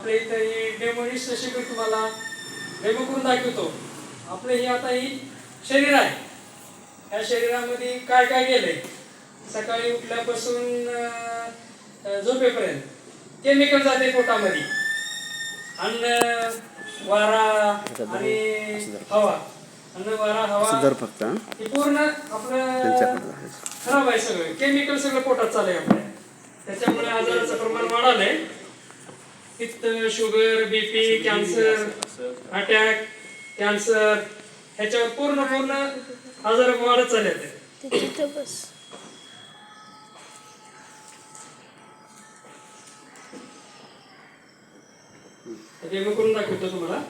आपल्या इथं ही मी तुम्हाला डेमो करून दाखवतो. आपलं हे आता ही शरीर आहे. ह्या शरीरामध्ये काय काय गेलंय? सकाळी उठल्यापासून झोपेपर्यंत केमिकल जाते पोटामध्ये. अन्न वारा आणि हवा. अन्न वारा हवा फक्त हा? पूर्ण आपलं. खराब आहे सगळं. केमिकल सगळं पोटात चालू आहे आपल्या. त्याच्यामुळे आजाराचं प्रमाण वाढालंय. पित्त sugar BP cancer attack cancer ह्याच्यावर पूर्ण पूर्ण आजार वाढत चालले आहेत. करून दाखवतो तुम्हाला.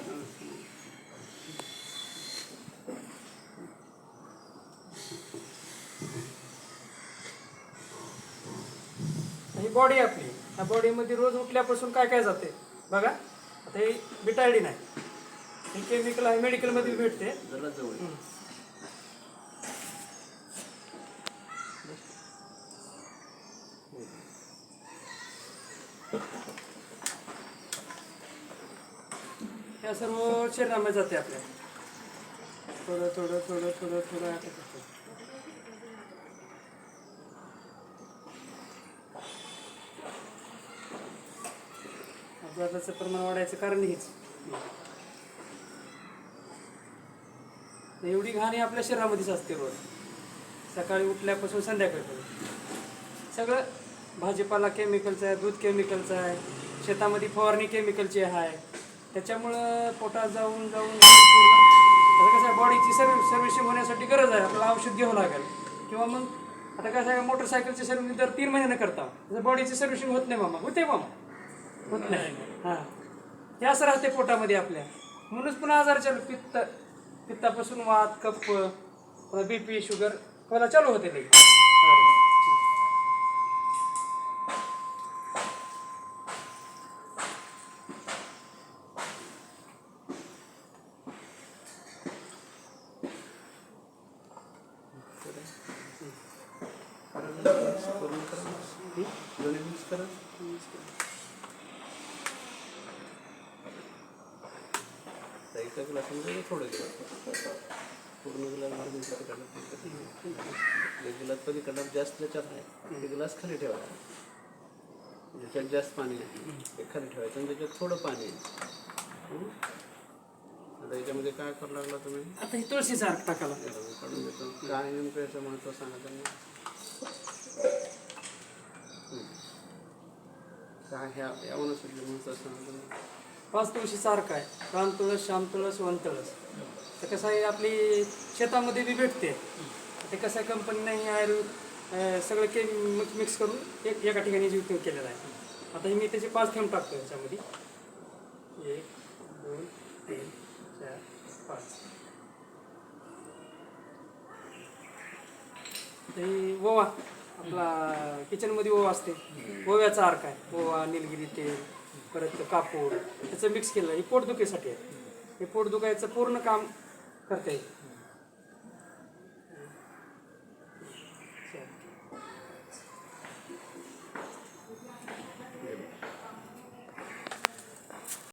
ही बॉडी आपली. ह्या बॉडीमध्ये रोज उठल्यापासून काय काय जाते? बघा. आता ही बिटायडीन नाही ही केमिकल आहे मेडिकलमध्ये भेटते. हम्म. या सर्व शरीरामध्ये जाते आपल्या. थोडं थोडं थोडं थोडं थोडं आता करतो. अपघाताचं प्रमाण वाढायचं कारण हेच. एवढी घाण ही आपल्या शरीरामध्येच असते रोज. सकाळी उठल्यापासून संध्याकाळपर्यंत. सगळं भाजीपाला केमिकलचा आहे दूध केमिकलचं आहे शेतामध्ये फवारणी केमिकलची आहे त्याच्यामुळं पोटात जाऊन जाऊन पूर्ण. आता कसं आहे बॉडीची सर्व सर्व्हिसिंग होण्यासाठी गरज आहे आपल्याला औषध घ्यावं लागेल. किंवा मग आता कसं आहे मोटरसायकलची सर्व्हिसिंग दर तीन महिन्यानं करता. बॉडीची सर्व्हिसिंग होत नाही मामा होते मामा. होत नाही. हां. हे असं राहते पोटामध्ये आपल्या. म्हणूनच पुन्हा आजार चालू पित्त पित्तापासून वात कप बी पी शुगर मला चालू होते ते दोन्ही mix करा. तर एका ग्लासामध्ये थोडं घ्या पूर्ण ग्लास. एक ग्लास कधी कडप जास्त त्याच्यात आहे एक ग्लास खाली ठेवायचा. ज्याच्यात जास्त पाणी आहे ते खाली ठेवायचं आणि त्याच्यात थोडं पाणी आहे? आता याच्यामध्ये काय करावं लागला तुम्ही? आता ही तुळशीचा अर्क टाकाला याला मी काढून देतो. काय नेमकं याचं महत्त्व सांगा त्यांना. काय ह्या या वनस्पतीचं महत्त्व सांगा त्यांना. पाच तुळशीचा अर्क आहे. रान तुळस श्याम तुळस वन तुळस तर कसं आहे आपली शेतामध्ये बी भेटते. ते कसं आहे कंपनी नाही आयुर्वेद सगळं के मिक्स मिक्स करून एक एका ठिकाणी जीव केलेला आहे. आता मी त्याचे पाच थेंब टाकतो याच्यामध्ये. एक दोन तीन चार पाच. तर ही ओवा आपला किचनमध्ये ओवा असते. ओव्याचा अर्क आहे. ओवा निलगिरी तेल परत कापूर त्याचं मिक्स केलं. हे पोटदुखीसाठी आहे. हे पोटदुखायचं पूर्ण काम करता येईल.